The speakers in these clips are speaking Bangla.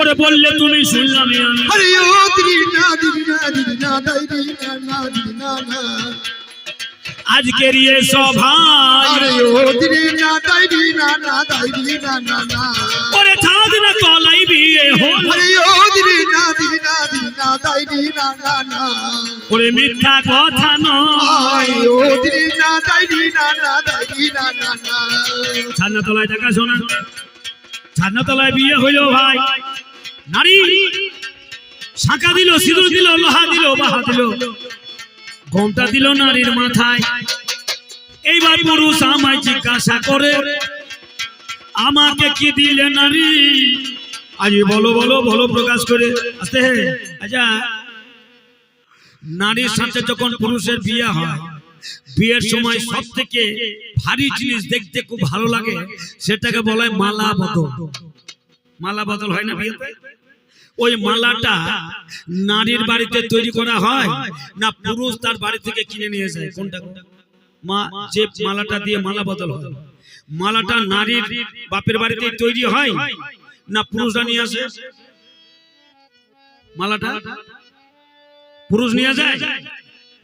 করে বললে তুমি শুনলাম আমি আরে ও দিদি না দিদি না দিদি না দাই দিদি না না দিদি না না। আজকের সভায় আরে ও দিদি না দিদি না না দিদি না না না। ওরে না তলাই বিয়ে হল। আরে ও দিদি না দিদি না দিদি না দিদি না না না। ওরে মিথ্যা কথা নয়। ও দিদি না দিদি না না দিদি না না না। ছাদনা তলায় শোনা। তলায় বিয়ে হইল ভাই। নারী শাঁকা দিল, সিঁদুর দিল, লোহা দিল, বাহা দিল। ঘোমটা দিল নারীর মাথায়। এইবার পুরুষ আমায় জিজ্ঞাসা করে, আমাকে কি দিলে নারী? আজ বলো বলো বলো প্রকাশ করে। আস্তে আচ্ছা। নারীর সাথে যখন পুরুষের বিয়ে হয়, বিয়ের সময় সব থেকে ভারী জিনিস দেখতে খুব ভালো লাগে, সেটাকে বলা মালা বদল। মালা বদল হয় না বিয়েতে? ওই মালাটা নারীর বাড়িতে তৈরি করা হয় না পুরুষ তার বাড়ি থেকে কিনে নিয়ে যায় কোনটা মা যে মালাটা দিয়ে মালা বদল হয়। মালাটা নারীর বাপের বাড়িতে তৈরি হয় না পুরুষরা নিয়ে আসে? মালাটা? পুরুষ নিয়ে যায়?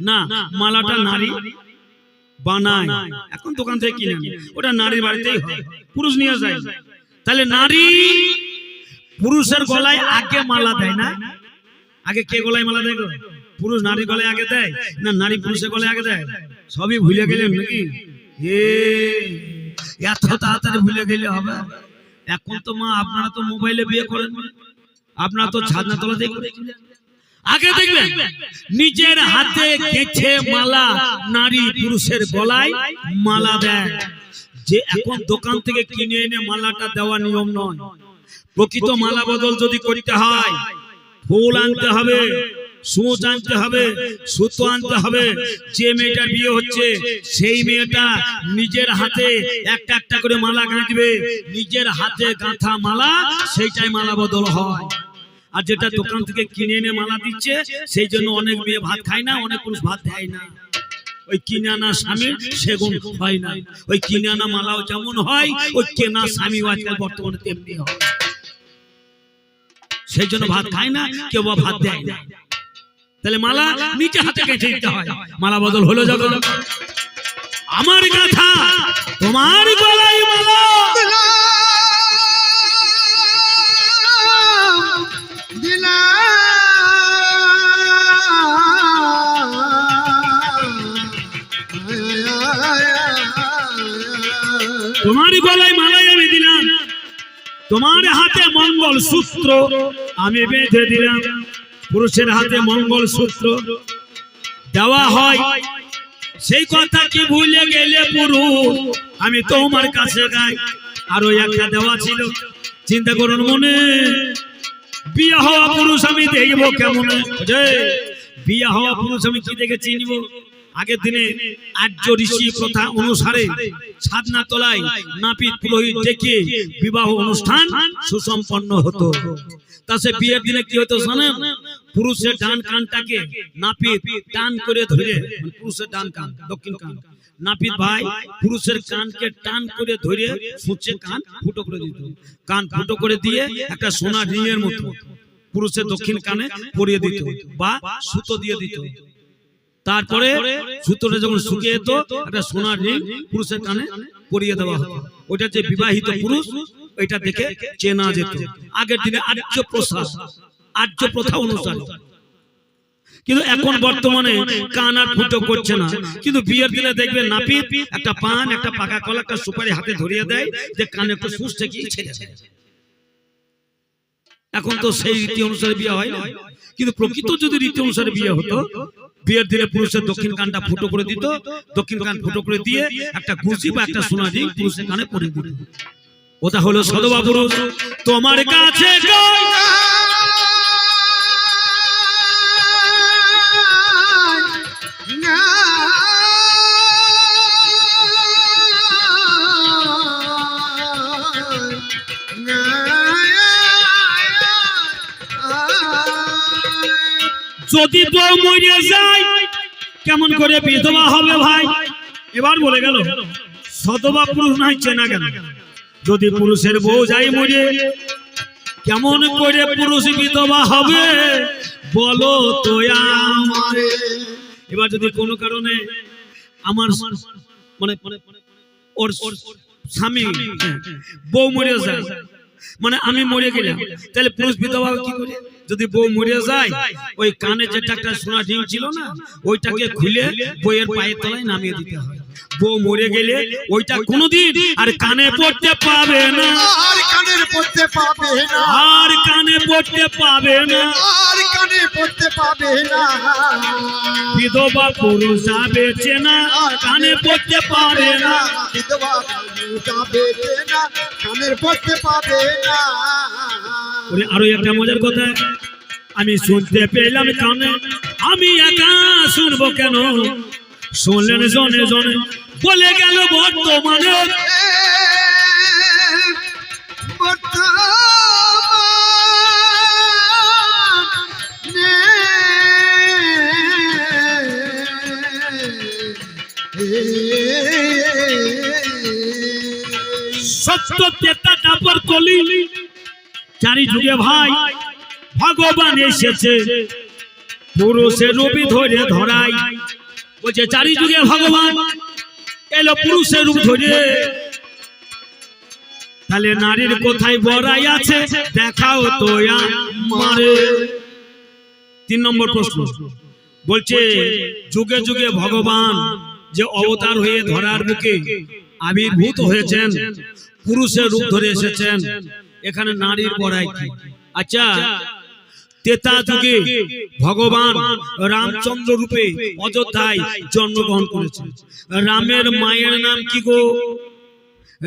না মালাটা নারী বানায়। এখন দোকান থেকে কিনে। ওটা নারীর বাড়িতেই হয়। পুরুষ নিয়ে যায়। তাহলে নারী পুরুষের গলায় আগে মালা দেয় না? আগে কে গলায় মালা দেয় পুরুষ নারী গলায় আগে দেয়? না নারী পুরুষের গলায় আগে দেয়? সবই ভুলে গেলেন নাকি? এ এত তাড়াতাড়ি ভুলে গেলে হবে। এখন তো মা আপনারা তো মোবাইলে বিয়ে করেন। আপনারা তো ছাদনা তলা করেন। আগে দেখবেন নিজের হাতে গেছে মালা নারী পুরুষের গলায় মালা দেয়। যে এখন দোকান থেকে কিনে এনে মালাটা দেওয়া নিয়ম নয়। প্রকৃত মালা বদল যদি করতে হয়, ফুল আনতে হবে, সুচ আনতে হবে, সুতো আনতে হবে, যে মেয়েটার বিয়ে হচ্ছে, সেই মেয়েটা নিজের হাতে একটা একটা করে মালা গাঁথবে, নিজের হাতে গাঁথা মালা, সেইটাই মালা বদল হয়। আর যেটা দোকান থেকে কিনে এনে মালা দিচ্ছে, সেই জন্য অনেক মেয়ে ভাত খায় না, অনেক পুরুষ ভাত দেয় না। ওই কিনে আনা স্বামীর সেগুন হয় না। ওই কিনে আনা মালাও যেমন হয়, ওই কেনা স্বামীও আজকাল বর্তমানে তেমনি হয়। সেই জন্য ভাত খায় না কেউ বা ভাত দেয় না। তাহলে মালা নিচে হাতে গেঁথে দিতে হয়। মালা বদল হলো যখন। আমার কথা তোমার গলায় মালা। তোমার গলায় দিলাম তোমার হাতে মঙ্গল সূত্র আমি বেঁধে দিলাম। পুরুষের হাতে মঙ্গল সূত্র দেওয়া হয়। সেই কথা কি ভুলে গেলে পুরুষ? আমি তোমার কাছে গাই আরও একটা দেওয়া ছিল। চিন্তা করুন মনে। বিয়ে হওয়া পুরুষ আমি দেখব কেমন? বিয়ে হওয়া পুরুষ আমি কি দেখে চিনব? আগের দিনে আর্য ঋষি প্রথা অনুসারে ছাদনা তলায় নাপিত পুরোহিত ডেকে বিবাহ অনুষ্ঠান সুসম্পন্ন হতো। মানে নাপিত ভাই পুরুষের কানকে টান করে ধরে কান করে দিয়ে একটা সোনা মতো পুরুষের দক্ষিণ কানে পরিয়ে দিত বা সুতো দিয়ে দিত। তারপরে সুতোটা যখন শুকিয়ে যেত একটা সোনার রিং পুরুষের কানে পরিয়ে দেওয়া হতো। ওইটা যে বিবাহিত পুরুষ ওইটা দেখে চেনা যেত। আগের দিনে আর্য প্রথা আর্য প্রথা অনুসারে। কিন্তু এখন বর্তমানে কান আর ফুটো করছে না। কিন্তু বিয়ের দিনে দেখবে নাপিত একটা পান একটা পাকা কলা একটা সুপারি হাতে ধরিয়ে দেয় যে কানে একটু সুচ থেকে ছেড়ে দেয়। এখন তো সেই রীতি অনুসারে বিয়ে হয় না। কিন্তু প্রকৃত যদি রীতি অনুসারে বিয়ে হতো বিয়ের দিনে পুরুষের দক্ষিণ কানটা ফুটো করে দিত, দক্ষিণ কান ফুটো করে দিয়ে একটা কুচি বা একটা সোনা দিয়ে পুরুষের কানে পরে দিত। ওটা হলো সদবা পুরুষ তোমার কাছে গাই। যদি তো মরে যায়, কেমন করে বিধবা হবে ভাই? এবার বলে গেল, সদবা পুরুষ নাই, চেনা গেল যদি পুরুষের বউ যাই মরে কেমন করে পুরুষ বিধবা হবে? বলো তো আমারে। এবার যদি কোনো কারণে আমার মানে ওর ওর স্বামী বউ মরে যায় মানে আমি মরে গেলাম, তাহলে পুরুষ বিধবা কি করে? যদি বউ মরে যায় ওই কানে যেটা একটা সোনা ডিম ছিল না ওইটাকে খুলে বইয়ের পায়ের তলায় নামিয়ে দিতে হয়। বউ মরে গেলে ওইটা কোনোদিন আর কানে পড়তে পাবে না। আর কানে পড়তে পাবে না। আর কানে পড়তে পাবে না। কানে পড়তে পাবে না। বিধবা পুরুষ বেছে না কানে পড়তে পারে না। বিধবা পুরুষা বেঁচে না কানের পড়তে পাবে না। আরও একটা মজার কথা। আমি শুনতে পেলাম কানে আমি একা শুনব কেন? শুনলেন জনে জনে বলে গেল বর্তমানে সত্য তেতা তারপর কলি। চারি যুগে ভাই, ভগবান এসেছে। ধরে ধরাই। বলছে ভগবান, এলো রূপ ধরে। তাহলে নারীর কোথায় বড়াই আছে? দেখাও তো আমারে। তিন নম্বর প্রশ্ন। বলছে, যুগে যুগে ভগবান যে অবতার হয়ে ধরার বুকে আবির্ভূত হয়েছেন পুরুষের রূপ ধরে এসেছেন। এখানে নারীর বড়াই কি? আচ্ছা তেতা যুগে ভগবান রামচন্দ্র রূপে অযোধ্যায় জন্মগ্রহণ করেছেন। রামের মায়ের নাম কি গো?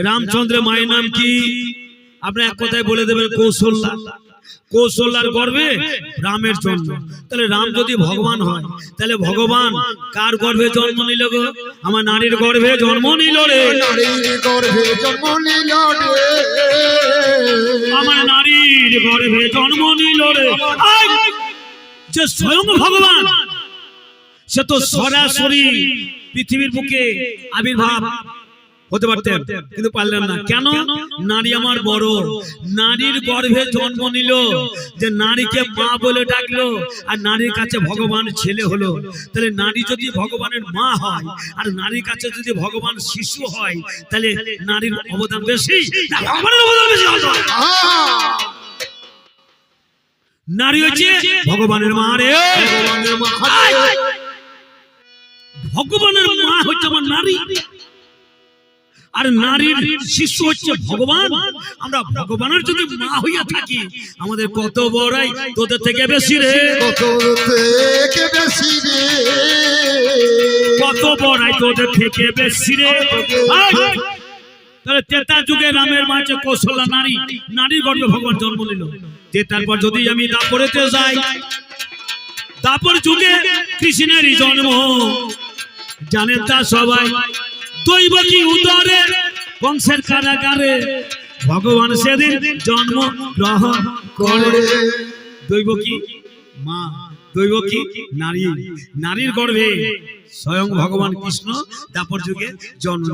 রামচন্দ্রের মায়ের নাম কি? আপনি এক কথায় বলে দেবেন কৌশল্যা। কৌশল্যার গর্ভে রামের জন্ম। তাহলে রাম যদি ভগবান হয় তাহলে ভগবান কার গর্ভে জন্ম নিল গো? আমার নারীর গর্ভে জন্ম নিল রে। নারীর গর্ভে জন্ম নিল রে। আমার নারীর গর্ভে জন্ম নিল রে। যে স্বয়ং ভগবান সে তো সরাসরি পৃথিবীর বুকে আবির্ভাব হতে পারতেন কিন্তু পারলেন না। কেন? নারী আমার বড়। নারীর গর্ভে জন্ম নিল যে নারীকে মা বলে ডাকলো আর নারীর কাছে ভগবান ছেলে হলো। তাহলে নারী যদি ভগবানের মা হয় আর নারীর কাছে যদি ভগবান শিশু হয় তাহলে নারীর অবদান বেশি ভগবানের অবদান বেশি নারী হচ্ছে ভগবানের মা রে। ভগবানের মা হচ্ছে আমার নারী। আর নারীর শিশু হচ্ছে ভগবান। আমরা ভগবানের যদি মা হইয়া থাকি আমাদের কত বড়াই তোদের থেকে বেশি রে। কত থেকে বেশি রে? কত বড়াই তোদের থেকে বেশি রে! তাহলে তেতা যুগে রামের মাঝে কৌশল্যা নারী নারীর গর্ভে ভগবান জন্ম নিল। তেতার পর যদি আমি দাপরেতে যাই দাপর যুগে কৃষ্ণেরই জন্ম। জানেন তা সবাই? দৈব কারাগারে ভগবান সেদিন জন্ম গ্রহণ করে। দৈব কি মা দৈব কি নারী, নারীর গর্ভে স্বয়ং ভগবান কৃষ্ণ দাপর যুগে জন্ম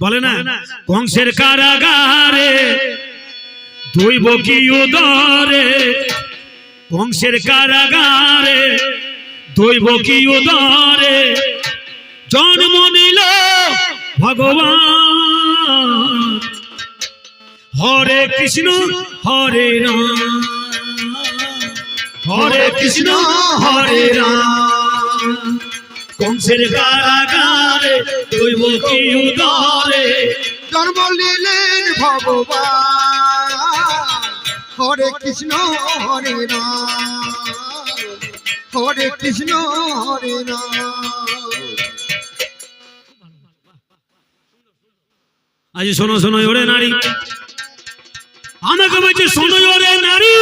বলে না কংসের কারাগারে দৈব কি উদরে কংসের কারাগারে দৈব কি উদরে জন্ম নিল ভগবান। হরে কৃষ্ণ, হরে রাম। হরে কৃষ্ণ, হরে রাম। কংসের কারাগারে দৈব কি উদরে জন্ম নিলেন ভগবান। হরে কৃষ্ণ, হরে রাম। হরে কৃষ্ণ, হরে রাম। আজ শোনো শোনো, ওরে নারী। আমাকে বলছে, শোনো, ওরে নারী।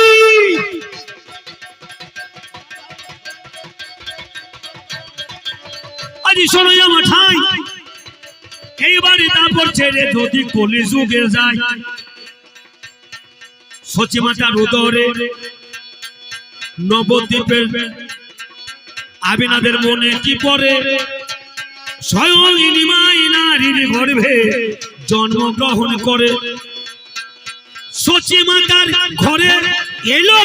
আজ শোনো আমার ঠাই এইবারে তারপর ছেড়ে যদি কলি যুগে যায় সচিমাতার উদরে নবদ্বীপের আবিনাদের মনে কি পড়ে? স্বয়ং গর্ভে জন্মগ্রহণ করে। সচিমাতার ঘরে এলো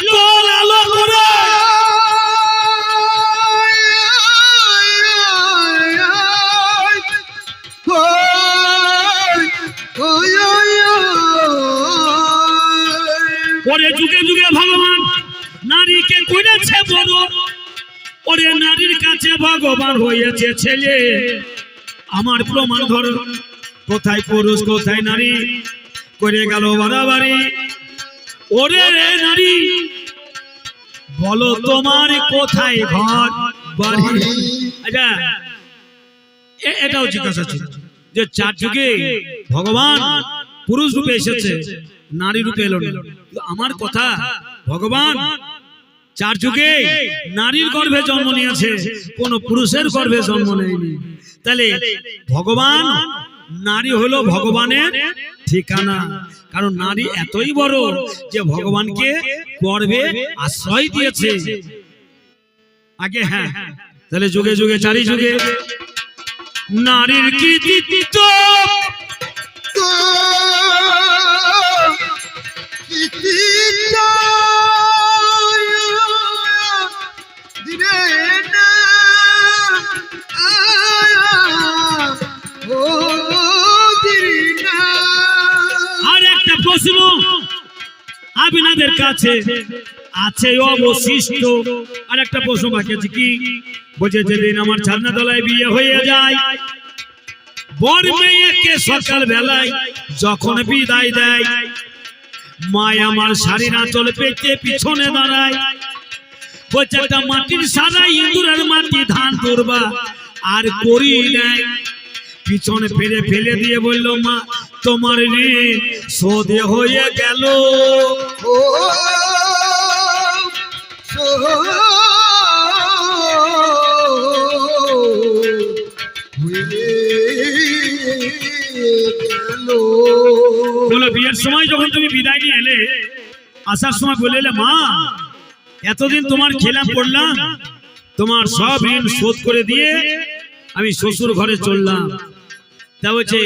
ওরে যুগে যুগে ভগবান নারীকে করেছে বড়। ওরে নারীর কাছে ভগবান হয়েছে ছেলে। আমার প্রমাণ ধর। কোথায় পুরুষ, কোথায় নারী? করে গেল বাড়াবাড়ি। ওরে নারী, বলো তোমার কোথায় ঘর, বাড়ি? আচ্ছা এটাও জিজ্ঞাসা ছিল যে চার যুগে ভগবান পুরুষ রূপে এসেছে, নারী রূপে এলো আমার কথা, ভগবান চার যুগে নারীর গর্ভে জন্ম নিয়েছে কোন পুরুষের গর্ভে জন্ম নেয়নি। তাহলে ভগবান নারী হলো ভগবানের ঠিকানা। কারণ নারী এতই বড় যে ভগবানকে গর্ভে আশ্রয় দিয়েছে। আগে হ্যাঁ। তাহলে যুগে যুগে চারি যুগে নারীর কৃতিত্ব। আর প্রশ্ন আপনাদের কাছে আছে অবশিষ্ট। আর একটা প্রশ্ন বাকি কি? বলছে, যেদিন আমার ছাদনা তলায় বিয়ে হয়ে যায়, বর মেয়েকে সকাল বেলায় যখন বিদায় দেয়, মায় আমার শাড়ির আঁচল পেতে পিছনে দাঁড়ায়। বলছে মাটির সাদা ইঁদুরের মাটি ধান তুরবা আর করি নেয় পিছনে ফেলে ফেলে দিয়ে বলল মা তোমার ঋণ শোধে হয়ে গেল। বলো বিয়ের সময় যখন তুমি বিদায় নিয়ে এলে আসার সময় বলে এলে মা এতদিন তোমার খেলাম পড়লাম তোমার সব ঋণ শোধ করে দিয়ে আমি শ্বশুর ঘরে চললাম। তা বলছে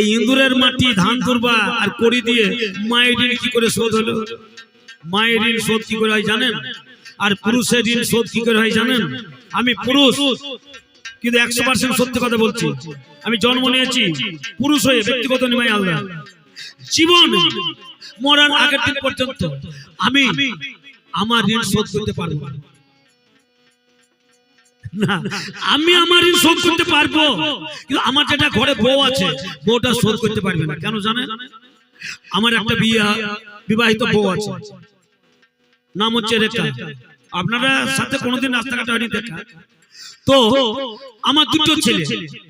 এই ইন্দুরের মাটি ধান তুরবা আর করি দিয়ে মায়ের ঋণ কি করে শোধ হলো? মায়ের ঋণ শোধ কি করে হয় জানেন? আর পুরুষের ঋণ শোধ কি করে হয় জানেন? আমি পুরুষ, কিন্তু একশো পার্সেন্ট সত্যি কথা বলছি। আমি জন্ম নিয়েছি পুরুষ হয়ে, ব্যক্তিগত নিমাই আলাদা জীবন মরার আগের দিন পর্যন্ত আমি আমার ঋণ শোধ করতে পারব আমি আমার ঋণ শোধ করতে পারব। কিন্তু আমার যেটা ঘরে বউ আছে, বউটা শোধ করতে পারবে না। কেন জানেন আমার একটা বিয়ে, বিবাহিত বউ আছে। নাম হচ্ছে রেখা। আপনারা সাথে কোনোদিন রাস্তাঘাটে হয়নি দেখা? তো আমার দুটো ছেলে,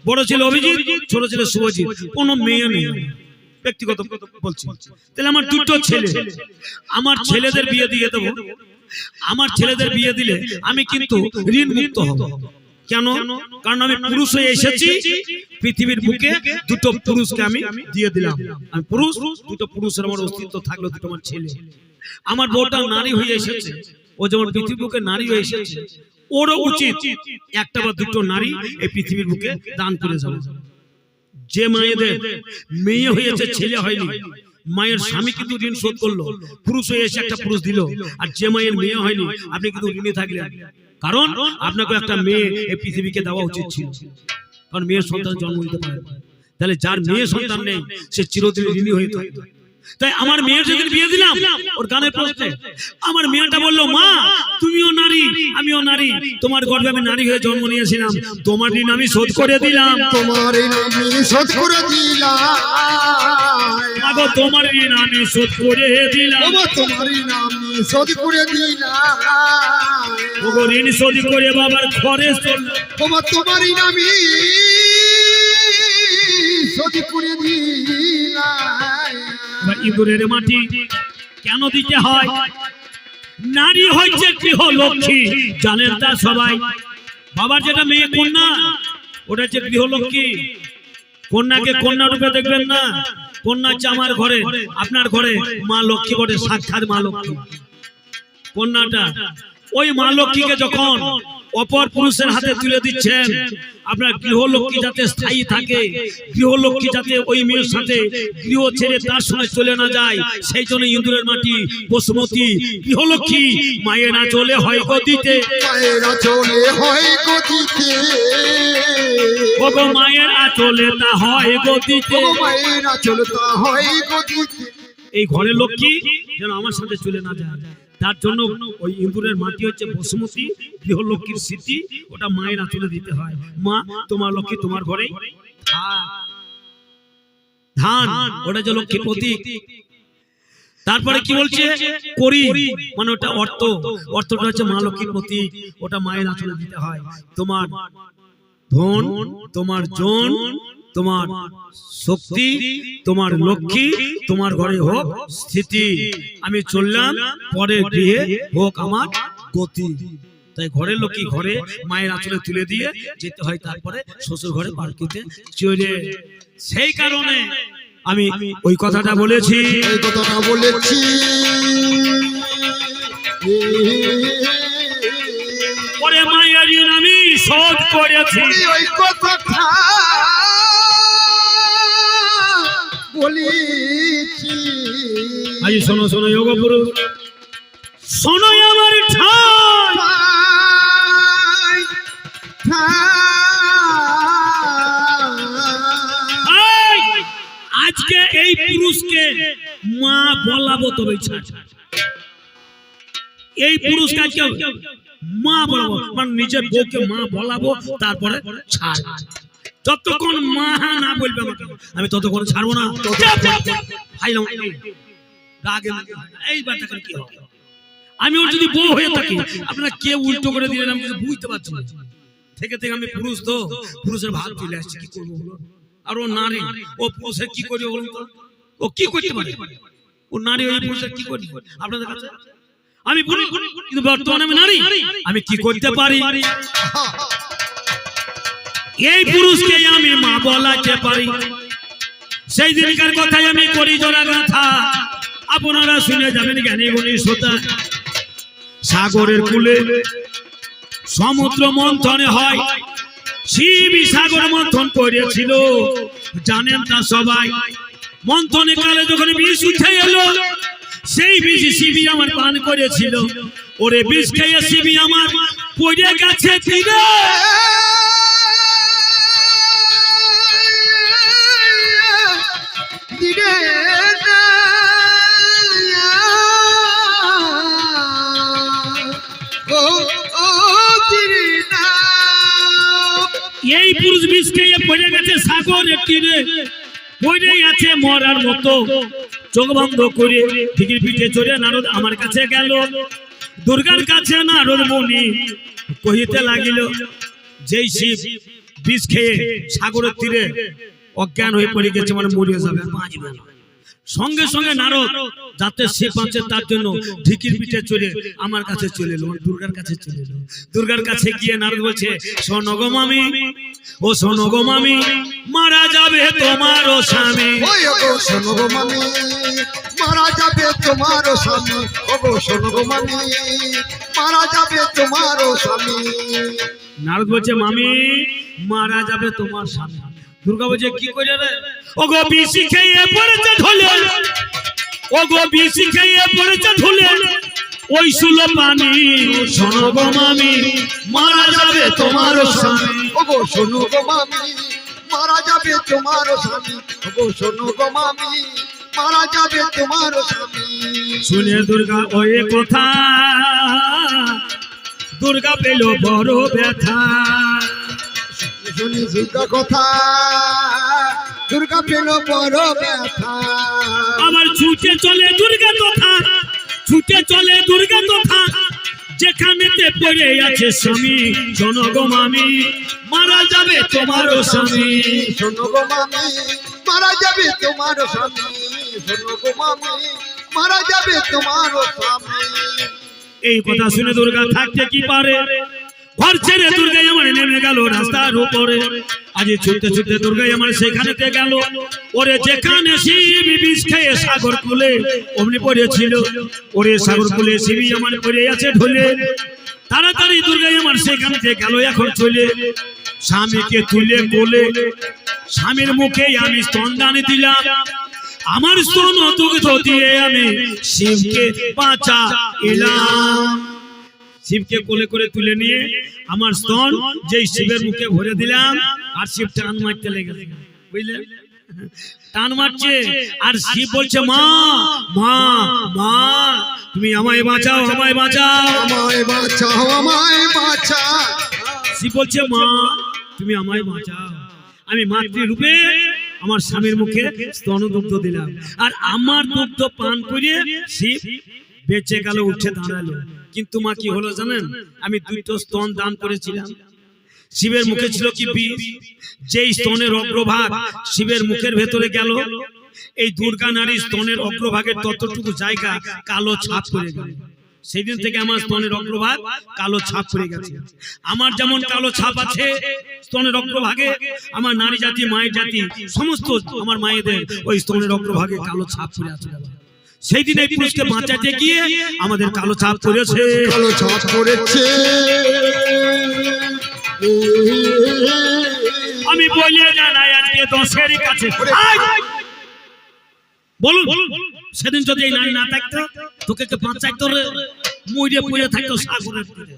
বড় ছেলে অভিজিৎ, ছোট ছেলে শুভজিৎ। কোনো মেয়ে নেই। ব্যক্তিগত বলছি। তাহলে আমার দুটো ছেলে। আমার ছেলেদের বিয়ে দিয়ে দেবো। আমার ছেলেদের বিয়ে দিলে আমি কিন্তু ঋণ মুক্ত হব। কেন? কারণ আমি পুরুষ হয়ে এসেছি পৃথিবীর বুকে দুটো পুরুষকে আমি দিয়ে দিলাম। আমি পুরুষ দুটো পুরুষের আমার অস্তিত্ব থাকল দুটো আমার ছেলে। আমার বউটা নারী হয়ে এসেছে। ও যেমন পৃথিবীর বুকে নারী হয়ে এসেছে ওরও উচিত একটা বা দুটো নারী এই পৃথিবীর বুকে দান করে যাবে। যে মায়েদের মেয়ে হয়েছে ছেলে হয়নি। মায়ের স্বামী কিন্তু ঋণ শোধ করল। পুরুষ হয়ে এসে একটা পুরুষ দিল। আর যে মায়ের মেয়ে হয়নি, আপনি কিন্তু ঋণে থাকলেন। কারণ আপনাকে একটা মেয়ে এই পৃথিবীকে দেওয়া উচিত ছিল। কারণ মেয়ের সন্তান জন্ম দিতে পারে তাহলে যার মেয়ে সন্তান নেই, সে চিরদিন ঋণী হয়ে থাকে তাই আমার মেয়ের যেদিন বিয়ে দিলাম। ওর গানের প্রশ্নে। আমার মেয়েটা বলল মা তুমিও নারী আমিও নারী। তোমার গর্ভে আমি নারী হয়ে জন্ম নিয়েছিলাম। তোমার ঋণ আমি শোধ করে দিলাম। তোমার নামে শোধ করে দিলাম। তোমার ঋণ আমি শোধ করে দিলাম। তোমার নামে শোধ করে দিলাম। ঋণ শোধ করে বাবার ঘরে বাবা তোমার নামে শোধ করে দিলাম। ইঁদুরের মাটি কেন দিতে হয়? নারী হচ্ছে গৃহ লক্ষ্মী জানেন তা সবাই। বাবার যেটা মেয়ে কন্যা, ওটা হচ্ছে গৃহলক্ষ্মী। কন্যাকে কন্যা রূপে দেখবেন না। কন্যা হচ্ছে আমার ঘরে, আপনার ঘরে। মা লক্ষ্মী বটে, সাক্ষাৎ মা লক্ষ্মী। কন্যাটা, ওই মা লক্ষ্মীকে যখন অপর পুরুষের হাতে তুলে দিচ্ছেন। আপনার গৃহলক্ষ্মী যাতে স্থায়ী থাকে গৃহলক্ষ্মী যাতে ওই মেয়ের সাথে গৃহ ছেড়ে তার সঙ্গে চলে না যায় সেই জন্য ইন্দুরের মাটি বসুমতী গৃহলক্ষ্মী মায়ের না চলে হয় গদিতে। মায়েরা চলে হয় গদিতে। মায়ের আচলে তা হয় গদিতে। এই ঘরের লক্ষ্মী যেন আমার সাথে চলে না যায়। তার জন্য ওই ইন্দুরের মাটি হচ্ছে বসুমতী, গৃহলক্ষ্মীর স্মৃতি, ওটা মায়ের আঁচলে দিতে হয়। মা, তোমার লক্ষ্মী তোমার ঘরে ধান, ওটা যে লক্ষ্মী প্রতীক। তারপরে কি বলছে? করি মানে ওটা অর্থ। অর্থটা হচ্ছে মা লক্ষ্মীর প্রতীক, ওটা মায়ের আঁচলে দিতে হয়। তোমার ধন, তোমার জন তোমার শক্তি তোমার লক্ষ্মী তোমার ঘরে হোক স্থিতি। আমি চললাম পরের গৃহে হোক আমার গতি। তাই ঘরের লক্ষ্মী ঘরে মায়ের আঁচলে তুলে দিয়ে যেতে হয় তারপরে শ্বশুর ঘরে পার্কিতে চলে। সেই কারণে আমি ওই কথাটা বলেছি। এই কথাটা বলেছি। পরে মায়ের আমি শোধ করেছি। ওই ওই কথাটা বলেছি। আজ শোনো শোনো যোগ পুরুষ শোনো আমার ঠাই। আজকে এই পুরুষকে মা বলাবো তবে এই পুরুষকে আজকে মা বলাবো মানে নিজের বউকে মা বলাবো তারপরে ছাড়। যতক্ষণ মা না বলবে আমাকে, আমি ততক্ষণ ছাড়বো না। আমি ওর যদি বউ হয়ে থাকি, আপনারা কে উল্টো করে দিলেন, আমি বুঝতে পারছি না। থেকে থেকে আমি পুরুষ তো, পুরুষের ভাগ চলে আসছে, কি করব আর ও নারী, ও পুরুষের কি করবে বলুন তো? ও কি করতে পারে? ও নারী ওই পুরুষের কি করবে? আপনাদের কাছে? আমি কিন্তু বর্তমানে আমি নারী, আমি কি করতে পারি? এই পুরুষকে আমি মা বলাতে পারি। সেই দিনকার কথাই আমি করি জোড়া গাথা আপনারা শুনে যাবেন জ্ঞানী গুণী শ্রোতা। সাগরের কূলে সমুদ্র মন্থনে হয়। শিব সাগর মন্থন করেছিল। জানেন তা সবাই। মন্থনে কালে যখন বিষ উঠে এলো, সেই বিষ শিবি আমার পান করেছিল। ওরে বিষ খেয়ে শিবি আমার পড়ে গেছে তীরে এই পুরুষ বিষ খেয়ে পড়ে গেছে সাগরের তীরে। পড়ে গেছে মরার মতো। চোখ বন্ধ করে দিঘির পিঠে চড়ে নারদ আমার কাছে গেল। দুর্গার কাছে নারদ মনি কহিতে লাগিল, যেই শিব বিষ খেয়ে সাগরের তীরে অজ্ঞান হয়ে পড়ে গেছে মানে মরে যাবে বাঁচবে না। সঙ্গে সঙ্গে নারদ যাতে সে বাঁচে তার জন্য ঢিকির পিঠে চলে আমার কাছে চলে এলো মানে দুর্গার কাছে চলে এলো। দুর্গার কাছে গিয়ে নারদ বলছে শোনো মামি ও শোনো গো মামি মারা যাবে তোমার ও স্বামী। ওই গো শোনো মামি মারা যাবে তোমার ও স্বামী। ও গো শোনো গো মামি মারা যাবে তোমার ও স্বামী। নারদ বলছে মামি মারা যাবে তোমার স্বামী। দুর্গা বলছে কি করে রে ও গো বিসি খেয়ে পড়েছে ঢলে ও গো বিসি খেয়ে পড়েছে ঢলে ওই সুলো পানি শোনো গো মামি মারা যাবে তোমার স্বামী। ও গো শোনো গো মামি মারা যাবে তোমার স্বামী। ও গো শোনো গো মামি মারা যাবে তোমার স্বামী। শুনে দুর্গা ওই কথা। দুর্গা পেল বড় ব্যথা। শুনি দুর্গা কথা। দুর্গা পেল বড় ব্যথা। আবার ছুটে চলে দুর্গা কথা ছুটে চলে দুর্গা কথা। যেখানেতে পড়ে আছে স্বামী জনগম আমি মারা যাবে তোমারও স্বামী। শোনো গো মামি মারা যাবে তোমার স্বামী। শোনো গো মামি মারা যাবে তোমার স্বামী। এই কথা শুনে দুর্গা থাকতে কি পারে? ঘর ছেড়ে দুর্গাই আমার নেমে গেল রাস্তার উপরে। আজ ছুটতে ছুটতে দুর্গাই আমার সেখানেতে গেল। ওরে যেখানে শিব বিষ খেয়ে সাগর কুলে, অমনি পড়েছিল। ওরে সাগর কুলে শিবি আমার পড়ে আছে ঢলে। তাড়াতাড়ি দুর্গাই আমার সেখান থেকে গেল, এখন চলে। স্বামীকে তুলে কোলে। স্বামীর মুখে আমি স্তনদান দিলাম। আমার স্তন দুগ্ধ দিয়ে আমি শিবকে বাঁচা এলাম। শিবকে কোলে করে তুলে নিয়ে আমার স্তন যেই শিবের মুখে ভরে দিলাম আর শিব টান মারতে লেগে বুঝলেন টান মারছে আর শিব বলছে মা মা মা তুমি আমায় বাঁচাও আমায় বাঁচাও। আমায় বাঁচাও আমায় বাঁচা শিব বলছে মা তুমি আমায় বাঁচাও। আমি মাতৃরূপে আমার স্বামীর মুখে স্তনদুগ্ধ দিলাম। আর আমার দুগ্ধ পান করে শিব বেঁচে গেল উঠে দাঁড়াল। কিন্তু মা কি হলো জানেন? আমি দুটো স্তন দান করেছিলাম। শিবের মুখে ছিল কি বিষ যেই স্তনের অগ্রভাগ শিবের মুখের ভেতরে গেল, এই দুর্গা নারী স্তনের অগ্রভাগের ততটুকু জায়গা কালো ছাপ পড়ে গেল। সেই দিন থেকে আমার স্তনের অগ্রভাগ কালো ছাপ পড়ে গেছে। আমার যেমন কালো ছাপ আছে, স্তনের অগ্রভাগে আমার নারী জাতি, মায়ের জাতি, সমস্ত আমার মায়েদের ওই স্তনের অগ্রভাগে কালো ছাপ পড়ে আছে। সেই দিন এই পুরুষকে বাঁচাতে গিয়ে আমাদের কালো ছাপ পড়েছে। কালো ছাপ পড়েছে। আমি বলে জানাই আজকে দশের কাছে। বলুন সেদিন যদি এই নারী না থাকতো তোকে কে বাঁচাইতো রে? মরে পড়ে থাকতো সাগরের তীরে।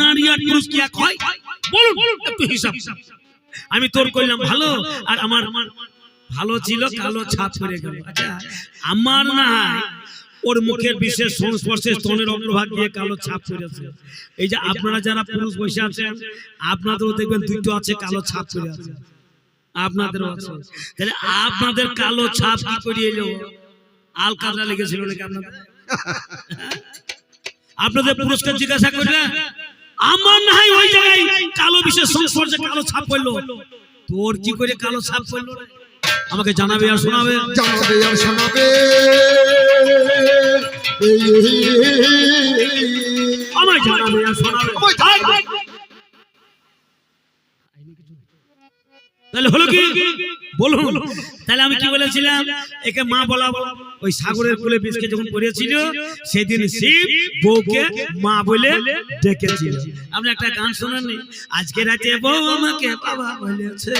নারী আর পুরুষ কি এক হয়? বলুন একটু হিসাব। আমি তোর করলাম ভালো আর আমার ভালো ছিল কালো ছাপ পড়ে গেল। আচ্ছা আমার না ওর মুখের বিশেষ সংস্পর্শে স্তনের অগ্রভাগ দিয়ে কালো ছাপ পড়েছে এই যে আপনারা যারা পুরুষ বসে আছেন আপনাদেরও দেখবেন দুটো আছে কালো ছাপ পড়ে আছে। আপনাদেরও আছে। তাহলে আপনাদের কালো ছাপ কি করে এলো? আলকাতরা লেগেছিল নাকি আপনাদের? আপনাদের? পুরস্কার জিজ্ঞাসা করলে আমার না হয় ওই জায়গায় কালো বিশেষ সংস্পর্শে কালো ছাপ পড়ল। তোর কি করে কালো ছাপ পড়ল? আমাকে জানাবে আর শোনাবে। জানাবে আর শোনাবে। আমায় জানাবে আর শোনাবে। তাহলে হলো কি? বলুন। তাহলে আমি কি বলেছিলাম? একে মা বলা ওই সাগরের কোলে বিষকে যখন পড়েছিল সেদিন শিব বউকে মা বলে ডেকেছিল। আপনি একটা গান শোনেননি? আজকে রাতে বউ আমাকে বাবা বলেছে।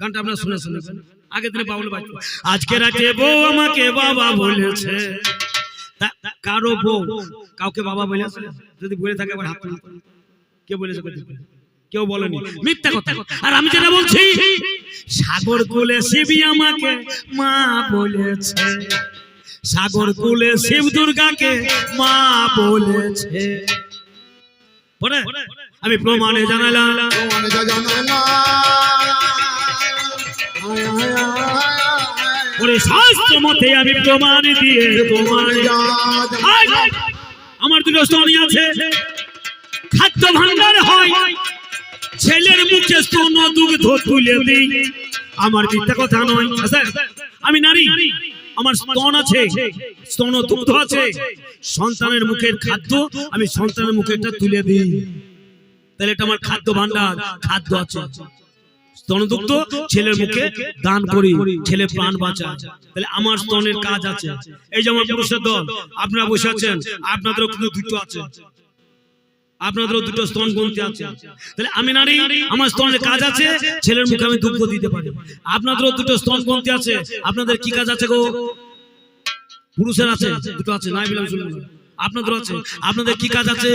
গানটা আপনার শুনে শুনেছেন আগে দিনে বাবুল বাজতো। আজকে রাতে বউ আমাকে বাবা বলেছে কারও বউ কাউকে বাবা বলেছে? যদি বলে থাকে আবার হাত। কে বলেছে? কেউ বলেনি। মিথ্যা কথা। আর আমি যেটা বলছি সাগর কুলে শিবি আমাকে মা বলেছে। সাগর কুলে শিব দুর্গাকে মা বলেছে। আমি প্রমাণে জানালাম। মানে যা শাস্ত্র মতে আমি প্রমাণ দিয়ে। আমার দুটো স্তনী আছে। খাদ্য ভান্ডার হয়। ছেলের মুখে স্তন দুগ্ধ তুলে দিই। আমার মিথ্যা কথা নয়। আচ্ছা, আমি নারী। আমার স্তন আছে। স্তন দুগ্ধ আছে। সন্তানের মুখের খাদ্য আমি সন্তানের মুখে একটা তুলে দিই। তাহলে এটা আমার খাদ্য ভান্ডার খাদ্য আছে। স্তনদুগ্ধ ছেলের মুখে দান করি ছেলে প্রাণ বাঁচায়। তাহলে আমার স্তনের কাজ আছে। এই যে আমার পুরুষের দল আপনারা বসে আছেন আপনাদেরও কিন্তু দুটো আছে। আপনাদেরও দুটো স্তন গ্রন্থি আছে। তাহলে আমি নারী আমার স্তনের কাজ আছে ছেলের মুখে আমি দুগ্ধ দিতে পারি। আপনাদেরও দুটো স্তন গ্রন্থি আছে। আপনাদের কি কাজ আছে গো? পুরুষের আছে দুটো আছে নাই বলে আমি শুনলাম আপনাদেরও আছে। আপনাদের কি কাজ আছে?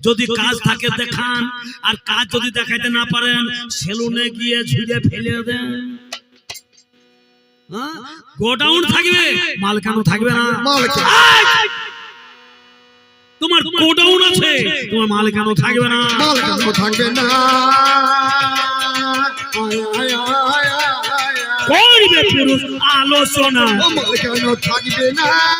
যদি কাজ থাকে দেখান আর কাজ যদি দেখাইতে না পারেন সেলুনে গিয়ে ঝুড়ে ফেলে দেন। হ্যাঁ? গোডাউন থাকবে? মাল কেন থাকবে না! তোমার গোডাউন আছে। তোমার মাল কেন থাকবে না। মাল কেন থাকবে না। আয়, আয়, আয়, আয়, আয়, আয়। করবে পুরুষ আলোচনা। মাল কেন থাকবে না।